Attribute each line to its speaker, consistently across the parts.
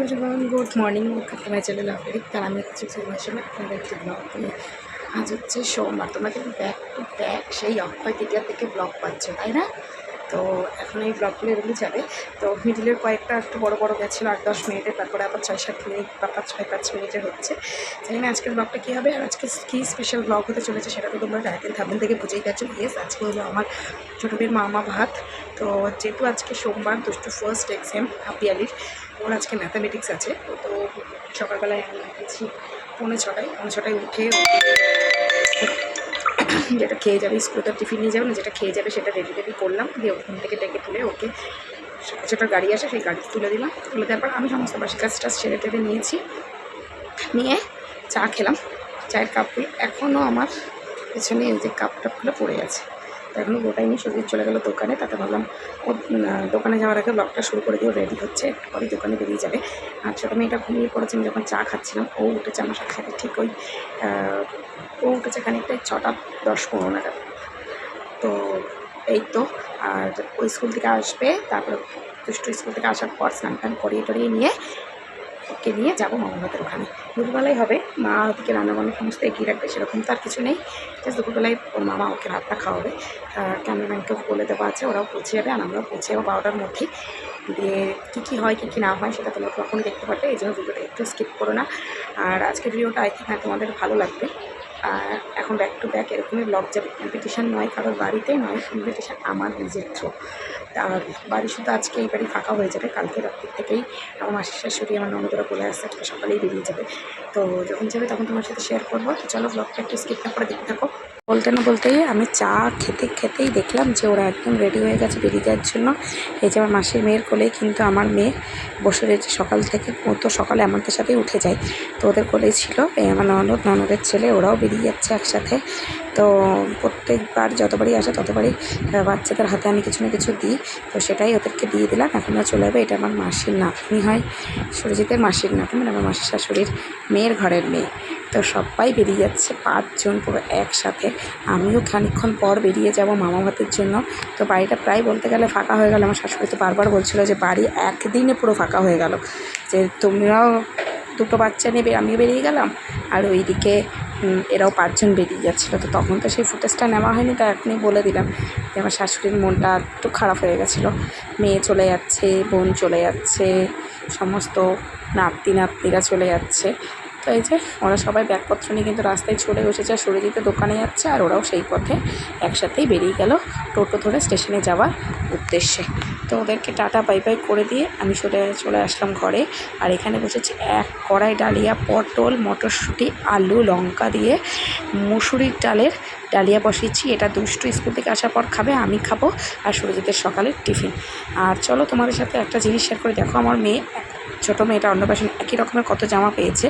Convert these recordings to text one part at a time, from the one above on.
Speaker 1: Everyone good morning my channel update তার আমি হচ্ছে সময় আপনাদের একটি ব্লগ নিয়ে আজ হচ্ছে সোমবার। তোমরা ব্যাক টু ব্যাক সেই অক্ষয় তৃতীয়া থেকে ব্লগ পাচ্ছ, তাই না? তো এখন এই ব্লগগুলো এগুলো যাবে তো মিডিলের কয়েকটা একটু বড় বড় গেছিল, আট দশ মিনিটের তারপরে আবার ছয় সাত মিনিট বা পাঁচ, ছয় পাঁচ মিনিটের হচ্ছে। জানি না আজকের ব্লগটা কী হবে আর আজকে কী স্পেশাল ব্লগ হতে চলেছে সেটা তো তোমরা টাইটেল থামবেন থেকে বুঝেই গেছো। ইয়েস আজকে হলো আমার ছোটো মেয়ের মামা ভাত। তো যেহেতু আজকে সোমবার, দুষ্টু ফার্স্ট এক্সাম হাপিয়ালির। ওর আজকে ম্যাথামেটিক্স আছে তো সকালবেলায় আমি উঠেছি পৌনে ছটায়। পৌনে ছটায় উঠে যেটা খেয়ে যাবে স্কুলে তো টিফিন নিয়ে যাবে, না যেটা খেয়ে যাবে সেটা রেডি রেডি করলাম। দিয়ে ওখান থেকে ডেকে তুলে ওকে ছোটো গাড়ি আসে, সেই গাড়ি তুলে দিলাম। তুলে দেওয়ার পর আমি সমস্ত বাসি কাজ টাজ ছেড়ে টেড়ে নিয়েছি। নিয়ে চা খেলাম, চায়ের কাপগুলো এখনও আমার পেছনে এই যে কাপ টাপগুলো পড়ে আছে। তো এখনও গোটাই নিয়ে সুজিত চলে গেলো দোকানে, তাতে ভাবলাম, ও দোকানে যাওয়ার আগে ব্লগটা শুরু করে দিয়ে রেডি হচ্ছে একটু পরে দোকানে বেরিয়ে যাবে। আর ছোটো মেয়েটা ঘুমিয়ে পড়েছে, আমি যখন চা খাচ্ছিলাম, ও উঠেছে আমার সাথে সাথে ঠিক ওই ও উঠেছে খানিকটা ছটা দশ পনেরো নাগাদ। তো এই তো, আর ওই স্কুল থেকে আসবে, তারপরে দুষ্টু স্কুল থেকে আসার পর স্নান টান করিয়ে টরিয়ে নিয়ে ওকে নিয়ে যাব মামাভাতের ওখানে। দুপুরবেলায় হবে। মা ওদিকে রান্নাবান্না সমস্ত এগিয়ে রাখবে, সেরকম তার কিছু নেই। জাস্ট দুপুরবেলায় ওর মামা ওকে রাতটা খাওয়াবে। ক্যামেরাম্যানকেও বলে দেওয়া আছে, ওরাও পৌঁছে যাবে আর আমরাও পৌঁছে যাব বারোটার মধ্যেই। দিয়ে কী কী হয়, কী কী না হয় সেটা তোমরা কখনই দেখতে পারবে, এই জন্য ভিডিওটা একটু স্কিপ করো না। আর আজকের ভিডিওটা আই থিঙ্ক হ্যাঁ তোমাদের ভালো লাগবে। আর এখন ব্যাক টু ব্যাক এরকমই ব্লগ যাবে। কম্পিটিশান নয় কারোর বাড়িতে নয় কম্পিটিশান আমার নিজের থ্রো তার বাড়ি শুধু আজকে এই বাড়ি ফাঁকা হয়ে যাবে, কালকে রাত্রির থেকেই আমার মাসির শাশুড়ি, আমার নন্দরা বলে আসছে, আজকে সকালেই বেরিয়ে যাবে। তো যখন যাবে তখন তোমার সাথে শেয়ার করব। চলো ব্লগটা একটু স্কিপ না করে দেখতে থাকো। বলতে না বলতেই আমি চা খেতে খেতেই দেখলাম যে ওরা একদম রেডি হয়ে গেছে বেরিয়ে যাওয়ার জন্য। এই যে আমার মাসির মেয়ের কোলেই কিন্তু আমার মেয়ে বসে রয়েছে সকাল থেকে, ও তো সকালে আমাদের সাথেই উঠে যায়। তো ওদের কোলেই ছিল এই আমার ননদ, ননদের ছেলে, ওরাও বেরিয়ে যাচ্ছে একসাথে। তো প্রত্যেকবার যতবারই আসে ততবারই বাচ্চাদের হাতে আমি কিছু না কিছু দিই। তো সেটাই ওদেরকে দিয়ে দিলাম, এখন চলে যাবে, এটা আমার মাসির নাতনি হয়, সুরজিতের মাসির নাতনি মানে আমার মাসির শাশুড়ির মেয়ের ঘরের মেয়ে। তো সবাই বেরিয়ে যাচ্ছে, পাঁচজন পুরো একসাথে। আমিও খানিকক্ষণ পর বেরিয়ে যাব মামা ভাতের জন্য। তো বাড়িটা প্রায় বলতে গেলে ফাঁকা হয়ে গেল। আমার শাশুড়ি তো বারবার বলছিল যে বাড়ি একদিনে পুরো ফাঁকা হয়ে গেল। যে তোমরাও দুটো বাচ্চা নেবে আমিও বেরিয়ে গেলাম। আর ওইদিকে এরাও পাঁচজন বেরিয়ে যাচ্ছিল। তো তখন তো সেই ফুটেজটা নেওয়া হয়নি তাই এখনই বলে দিলাম যে আমার শাশুড়ির মনটা একটু খারাপ হয়ে গেছিল। মেয়ে চলে যাচ্ছে, বোন চলে যাচ্ছে, সমস্ত নাতি নাতনিরা চলে যাচ্ছে। তো এই যে ওরা সবাই ব্যাগপত্র নিয়ে কিন্তু রাস্তায় চলে বসেছে আর সুরজিতে দোকানে যাচ্ছে আর ওরাও সেই পথে একসাথেই বেরিয়ে গেল টোটো ধরে স্টেশনে যাওয়ার উদ্দেশ্যে। তো ওদেরকে টাটা, বাই বাই করে দিয়ে আমি সরে, চলে আসলাম ঘরে আর এখানে বসেছি এক কড়াই ডালিয়া, পটল, মটরশুঁটি, আলু, লঙ্কা দিয়ে মুসুরির ডালের ডালিয়া বসিয়েছি, এটা দুষ্টু স্কুল থেকে আসার পর খাবে, আমি খাব আর সুরজিতের সকালের টিফিন। আর চলো তোমাদের সাথে একটা জিনিস শেয়ার করে দেখো, আমার মেয়ে, ছোটো মেয়েটা অন্নপ্রাশন, একই রকমের কত জামা পেয়েছে।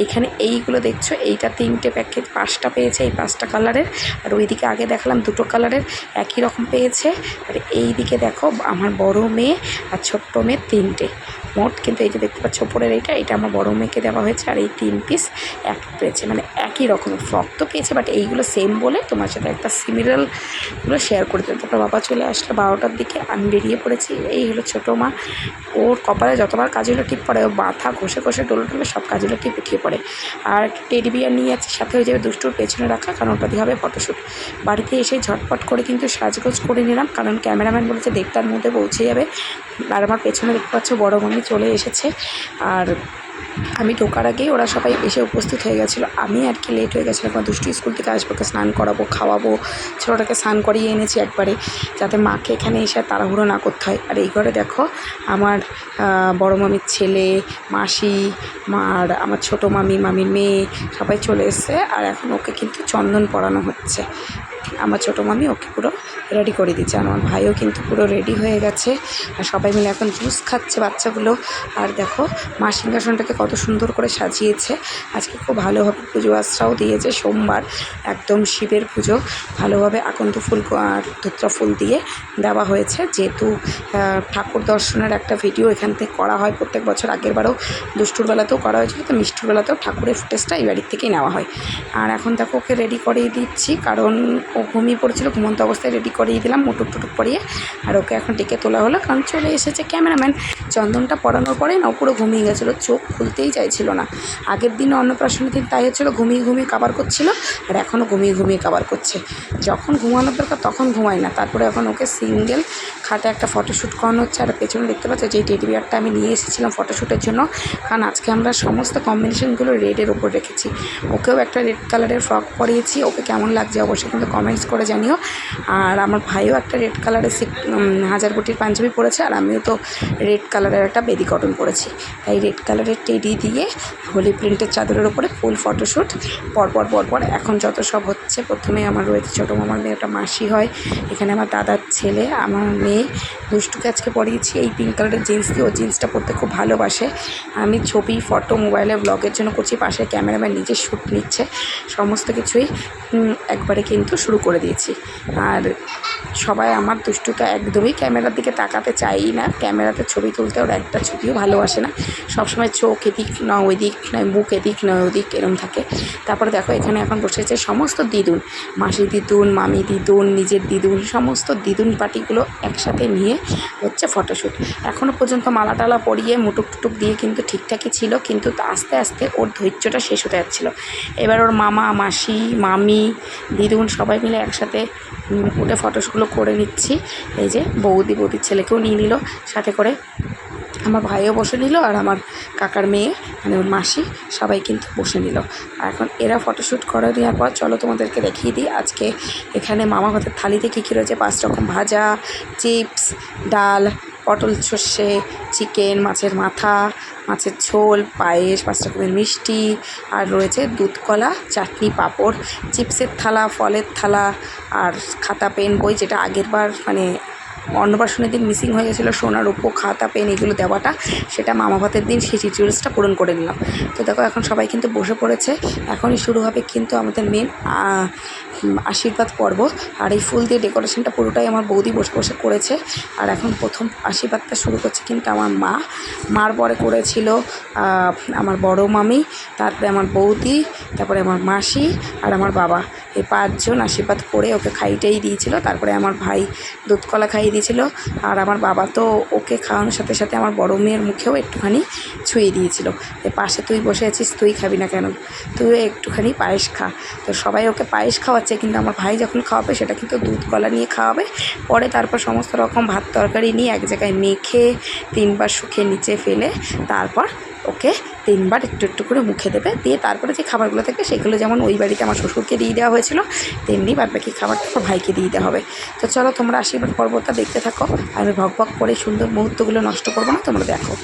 Speaker 1: এইখানে এইগুলো দেখছ, এইটা তিনটে প্যাকেট পাঁচটা পেয়েছে এই পাঁচটা কালারের আর ওইদিকে আগে দেখালাম দুটো কালারের একই রকম পেয়েছে। আর এই দিকে দেখো, আমার বড় মেয়ে আর ছোট্ট মেয়ে তিনটে। মোট কিন্তু এই যে দেখতে পাচ্ছ ওপরের এইটা, এটা আমার বড় মেয়েকে দেওয়া হয়েছে আর এই তিন পিস এক পেয়েছে। মানে একই রকমের ফ্রক তো পেয়েছে বাট এইগুলো সেম বলে তোমার সাথে একটা সিমিলারগুলো শেয়ার করে দিলাম। তারপর বাবা চলে আসলো বারোটার দিকে, আমি বেরিয়ে পড়েছি। এই হলো ছোটো মা। ওর কপালে যতবার কাজগুলো টিপ পড়ে ও মাথা ঘষে ঘষে ডোলে ডোলে সব কাজগুলো টিপ উঠিয়ে পড়ে। আর টেডি বিয়ার নিয়ে যাচ্ছে সাথে হয়ে যাবে দুষ্টুর পেছনে রাখা, কারণ ওটা দিয়ে হবে ফটোশ্যুট বাড়িতে এসে ঝটপট করে কিন্তু সাজগোজ করে নিলাম, কারণ ক্যামেরাম্যান বলেছে দেড়টার মধ্যে পৌঁছে যাবে। আর আমার পেছনে দেখতে পাচ্ছ বড় মনি চলে এসেছে। আর আমি ঢোকার আগেই ওরা সবাই এসে উপস্থিত হয়ে গেছিল। আমি আর কি লেট হয়ে গেছিল আমার দুষ্টু স্কুল থেকে আসব, ওকে স্নান করাবো, খাওয়াবো। ছোটোটাকে স্নান করিয়ে এনেছি একবারে, যাতে মাকে এখানে এসে আর তাড়াহুড়ো না করতে হয়। আর এই ঘরে দেখো, আমার বড় মামির ছেলে, মাসি, মার, আমার ছোটো মামি, মামির মেয়ে সবাই চলে এসছে। আর এখন ওকে কিন্তু চন্দন পরানো হচ্ছে। আমার ছোটো মামি ওকে পুরো রেডি করে দিচ্ছে। আর আমার ভাইও কিন্তু পুরো রেডি হয়ে গেছে। আর সবাই মিলে এখন জুস খাচ্ছে বাচ্চাগুলো। আর দেখো, মা সিংহাসনটাকে কত সুন্দর করে সাজিয়েছে। আজকে খুব ভালোভাবে পুজো আশ্রাও দিয়েছে সোমবার। একদম শিবের পুজো। ভালোভাবে আকন্ত ফুল আর ধুত্রা ফুল দিয়ে দেওয়া হয়েছে। যেহেতু ঠাকুর দর্শনের একটা ভিডিও এখান থেকে করা হয়। প্রত্যেক বছর আগের বারেও দুষ্টুর বেলাতেও করা হয়েছিল, তো মিষ্টির বেলাতেও ঠাকুরের ফুটেজটা এই বাড়ির থেকেই নেওয়া হয়। আর এখন দেখো, ওকে রেডি করিয়ে দিচ্ছি। কারণ ও ঘুমিয়ে পড়েছিল, ঘুমন্ত অবস্থায় রেডি করিয়ে দিলাম মুটুক টুটুক পরিয়ে। আর ওকে এখন ডেকে তোলা হলো, কারণ চলে এসেছে ক্যামেরাম্যান চন্দনটা পড়ানোর পরে না পুরো ঘুমিয়ে গেছিল, চোখ খুলতেই চাইছিল না। আগের দিন অন্নপ্রাশনের দিন তাই হচ্ছিল, ঘুমিয়ে ঘুমিয়ে কাবার করছিল, আর এখনও ঘুমিয়ে ঘুমিয়ে কাবার করছে। যখন ঘুমানোর দরকার তখন ঘুমায় না, তারপরে এখন ওকে সিঙ্গেল খাটে একটা ফটোশ্যুট করানো হচ্ছে, আর পেছনে দেখতে পাচ্ছ যে টেডি বিয়ারটা আমি নিয়ে এসেছিলাম ফটোশ্যুটের জন্য। কারণ আজকে আমরা সমস্ত কম্বিনেশনগুলো রেডের ওপর রেখেছি। ওকেও একটা রেড কালারের ফ্রক পরিয়েছি, ওকে কেমন লাগছে অবশ্যই কিন্তু কমেন্টস করে জানিও। আর আমার ভাইও একটা রেড কালারের হাজার কোটির পাঞ্জাবি পরেছে, আর আমিও তো রেড কালারের একটা বেদি কটন পরেছি। তাই রেড কালারের টেডি দিয়ে হোলি প্রিন্টের চাদরের ওপরে ফুল ফটোশ্যুট পরপর পরপর। এখন যত সব হচ্ছে, প্রথমে আমার রয়েছে ছোটো মামার মেয়ে, একটা মাসি হয়, এখানে আমার দাদার ছেলে, আমার মেয়ে। দুষ্টুকে আজকে পরিয়েছি, এই পিঙ্ক কালারের জিন্স দিয়ে। ও জিন্সটা পরতে খুব ভালোবাসে। আমি ছবি, ফটো, মোবাইলে ব্লগের জন্য করছি, পাশে ক্যামেরাম্যান নিজে শ্যুট নিচ্ছে। সমস্ত কিছুই একবারে কিন্তু শুরু করে দিয়েছি। আর সবাই আমার দুষ্টুটা একদমই ক্যামেরার দিকে তাকাতে চাই না। ক্যামেরাতে ছবি তুলতে ওরা একটা ছবিও ভালোবাসে না। সবসময় চোখ এদিক না ওই দিক নয়, মুখ এদিক নয় ওদিক এরম থাকে। তারপরে দেখো এখানে এখন বসেছে সমস্ত দিদুন। মাসি দিদুন, মামি দিদুন, নিজের দিদুন, সমস্ত দিদুন পার্টিগুলো একসাথে নিয়ে হচ্ছে ফটোশ্যুট এখনও পর্যন্ত মালা টালা পরিয়ে মুটুক টুটুক দিয়ে কিন্তু ঠিকঠাকই ছিল, কিন্তু আস্তে আস্তে ওর ধৈর্যটা শেষ হতে যাচ্ছিল। এবার ওর মামা, মাসি, মামি, দিদুন সবাই মিলে একসাথে উঠে ফটোসগুলো করে নিচ্ছি। এই যে বৌদি বৌদির ছেলেকেও নিয়ে নিল, সাথে করে আমার ভাইও বসে নিল আর আমার কাকার মেয়ে মানে ওর মাসি, সবাই কিন্তু বসে নিল। আর এখন এরা ফটোশ্যুট করে নেওয়ার পর চলো তোমাদেরকে দেখিয়ে দিই আজকে এখানে মামা ভাতের থালিতে কী কী রয়েছে। পাঁচ রকম ভাজা, চিপস, ডাল, পটল সর্ষে চিকেন, মাছের মাথা, মাছের ঝোল, পায়েস পাঁচ রকমের মিষ্টি, আর রয়েছে দুধ কলা চাটনি, পাঁপড়, চিপসের থালা, ফলের থালা, আর খাতা, পেন, বই, যেটা আগেরবার মানে অন্নপ্রাশনের দিন মিসিং হয়ে গেছিল, সোনা উপো খাতা, পেন এগুলো দেওয়াটা, সেটা মামা ভাতের দিন, সেই রিচুয়ালসটা পূরণ করে নিলাম। তো দেখো, এখন সবাই কিন্তু বসে পড়েছে। এখনই শুরু হবে কিন্তু আমাদের মেন আশীর্বাদ পর্ব। আর এই ফুল দিয়ে ডেকোরেশনটা পুরোটাই আমার বৌদি বসে বসে করেছে। আর এখন প্রথম আশীর্বাদটা শুরু করছে কিন্তু আমার মা। মার পরে করেছিল আমার বড় মামি, তারপরে আমার বৌদি, তারপরে আমার মাসি আর আমার বাবা। এই পাঁচজন আশীর্বাদ করে ওকে খাইটেই দিয়েছিল। তারপরে আমার ভাই দুধ কলা খাইয়ে দিয়েছিল। আর আমার বাবা তো ওকে খাওয়ানোর সাথে সাথে আমার বড় মেয়ের মুখেও একটুখানি ছুঁয়ে দিয়েছিল। যে, পাশে তুই বসে আছিস, তুই খাবি না কেন? তুই একটুখানি পায়েস খা। তো সবাই ওকে পায়েস খাওয়াচ্ছে, কিন্তু আমার ভাই যখন খাওয়াবে, সেটা কিন্তু দুধ কলা নিয়ে খাওয়াবে। পরে তারপর সমস্ত রকম ভাত তরকারি নিয়ে এক জায়গায় মেখে, তিনবার শুকিয়ে নিচে ফেলে, তারপর ওকে তিনবার একটু একটু করে মুখে দেবে। দিয়ে তারপরে যে খাবারগুলো থাকবে সেগুলো যেমন ওই বাড়িতে আমার শ্বশুরকে দিয়ে দেওয়া হয়েছিল, তেমনি বাদ বাকি খাবারটা ভাইকে দিয়ে দেওয়া হবে। তো চলো তোমরা আশীর্বাদ পর্বটা দেখতে থাকো। আমি ভক ভক করে সুন্দর মুহূর্তগুলো নষ্ট করব না, তোমরা দেখো।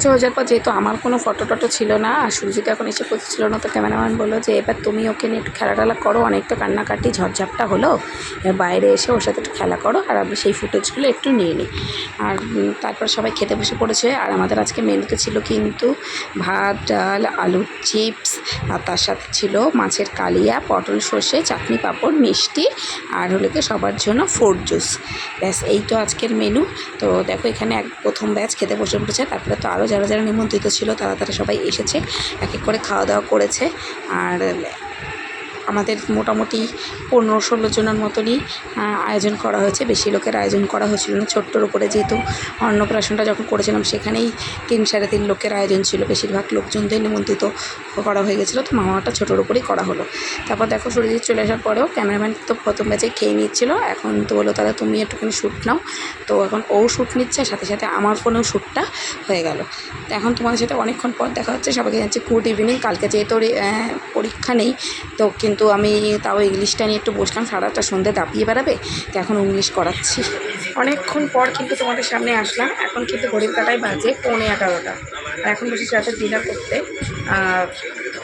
Speaker 1: কিছু হয়ে পর যেহেতু আমার কোনো ফটো টটো ছিল না, আর সুরজিৎ এখন এসে পৌঁছেছিল না, তো ক্যামেরাম্যান বলল যে, এবার তুমি ওকে নিয়ে একটু খেলা টেলা করো অনেক তো কান্নাকাটি, ঝড়ঝাপটা হলো। বাইরে এসে ওর সাথে একটু খেলা করো, আর আমি সেই ফুটেজগুলো একটু নিয়ে নিই। আর তারপর সবাই খেতে বসে পড়েছে। আর আমাদের আজকে মেনুতে ছিল কিন্তু ভাত, ডাল, আলুর চিপস, আর তার সাথে ছিল মাছের কালিয়া, পটল সর্ষে, চাটনি পাঁপড়, মিষ্টি, আর হলো কি সবার জন্য ফ্রুট জুস ব্যাস, এই তো আজকের মেনু তো দেখো এখানে এক প্রথম ব্যাচ খেতে বসে পড়েছে, তারপরে তো আরও যারা যারা নিমন্ত্রিত ছিল তারা তারা সবাই এসেছে, এক এক করে খাওয়া দাওয়া করেছে। আর আমাদের মোটামুটি পনেরো ষোলো জনের মতনই আয়োজন করা হয়েছে। বেশি লোকের আয়োজন করা হয়েছিল না। ছোট্টর উপরে যেহেতু অন্নপ্রাশনটা যখন করেছিলাম, সেখানেই তিন সাড়ে তিন লোকের আয়োজন ছিল। বেশিরভাগ লোকজনদের নিমন্ত্রিত করা হয়ে গেছিল। তো মামাটা ছোটোর উপরেই করা হলো। তারপর দেখো সুরজিৎ চলে আসার পরেও ক্যামেরাম্যান তো প্রথম ব্যাচে খেয়ে নিচ্ছিলো। এখন তো বলল, তাহলে তুমি একটুখানি শ্যুট নাও। তো এখন ও শ্যুট নিচ্ছে, সাথে সাথে আমার ফোনেও শ্যুটটা হয়ে গেল। তো এখন তোমাদের সাথে অনেকক্ষণ পর দেখা হচ্ছে। সবাইকে জানছি গুড ইভিনিং। কালকে যেহেতু পরীক্ষা নেই, তো কিন্তু আমি তাও ইংলিশটা নিয়ে একটু বসলাম, সারাটা সন্ধ্যে দাপিয়ে বেড়াবে, তো এখন ইংলিশ করাচ্ছি। অনেকক্ষণ পর কিন্তু তোমাদের সামনে আসলাম, এখন কিন্তু ঘড়ির কাটায় বাজে পৌনে এগারোটা। আর এখন বসে রাতের ডিনার করতে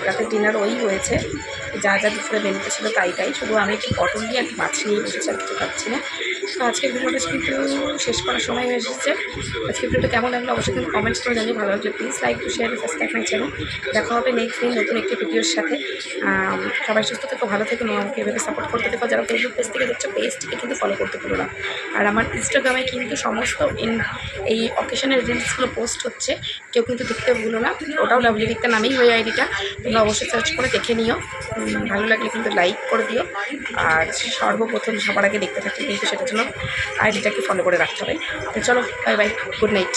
Speaker 1: রাতের ডিনার ওই হয়েছে, যা যা দুপুরে বেরোতে ছিল তাই তাই, শুধু আমি একটু পটল দিয়ে একটু মাছ নিয়ে বসেছি আর কিছু খাচ্ছি না। তো আজকের ভিডিওটা কিন্তু শেষ করার সময় হয়ে এসেছে। আজকের ভিডিওটা কেমন লাগল অবশ্যই কিন্তু কমেন্টস করে জানিয়ে ভালো লাগলে। Please like to share subscribe my channel দেখা হবে নেক্সট দিন নতুন একটি ভিডিওর সাথে। সবাই সুস্থ থেকো, ভালো থেকো আমাকে এভাবে সাপোর্ট করতে থেকো, যারা ফেসবুক পেজ থেকে দেখছ পেজটিকে কিন্তু ফলো করতে ভুলো না। আর আমার ইনস্টাগ্রামে কিন্তু সমস্ত এই অকেশনের রিলসগুলো পোস্ট হচ্ছে। কেউ কিন্তু দেখতে ভুলো না। ওটাও লাভলি দিকটা নামেই ওই আইডিটা। তোমরা অবশ্যই সার্চ করে দেখে নিও। ভালো লাগলে কিন্তু লাইক করে দিও। আর সর্বপ্রথম সবার আগে দেখতে থাকলে কিন্তু সেটার জন্য আইডিটাকে ফলো করে রাখতে হবে। তো চলো বাই বাই গুড নাইট